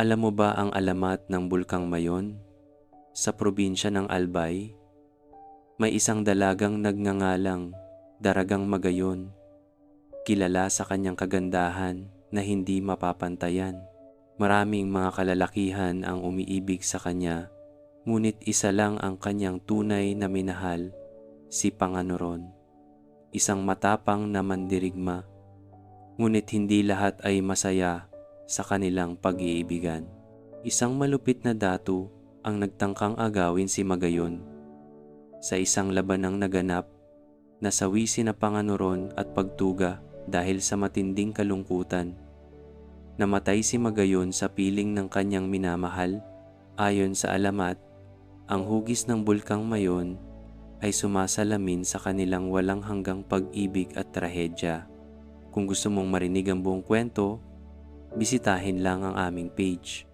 Alam mo ba ang alamat ng Bulkang Mayon? Sa probinsya ng Albay, may isang dalagang nagngangalang Daragang Magayon. Kilala sa kanyang kagandahan na hindi mapapantayan. Maraming mga kalalakihan ang umiibig sa kanya, ngunit isa lang ang kanyang tunay na minahal, si Panganuron. Isang matapang na mandirigma, ngunit hindi lahat ay masaya sa kanilang pag-iibigan. Isang malupit na datu ang nagtangkang agawin si Magayon. Sa isang labanang naganap, nasawi si na Panganuron at pagtuga dahil sa matinding kalungkutan. Namatay si Magayon sa piling ng kanyang minamahal. Ayon sa alamat, ang hugis ng bulkang mayon ay sumasalamin sa kanilang walang hanggang pag-ibig at trahedya. Kung gusto mong marinig ang buong kwento, bisitahin lang ang aming page.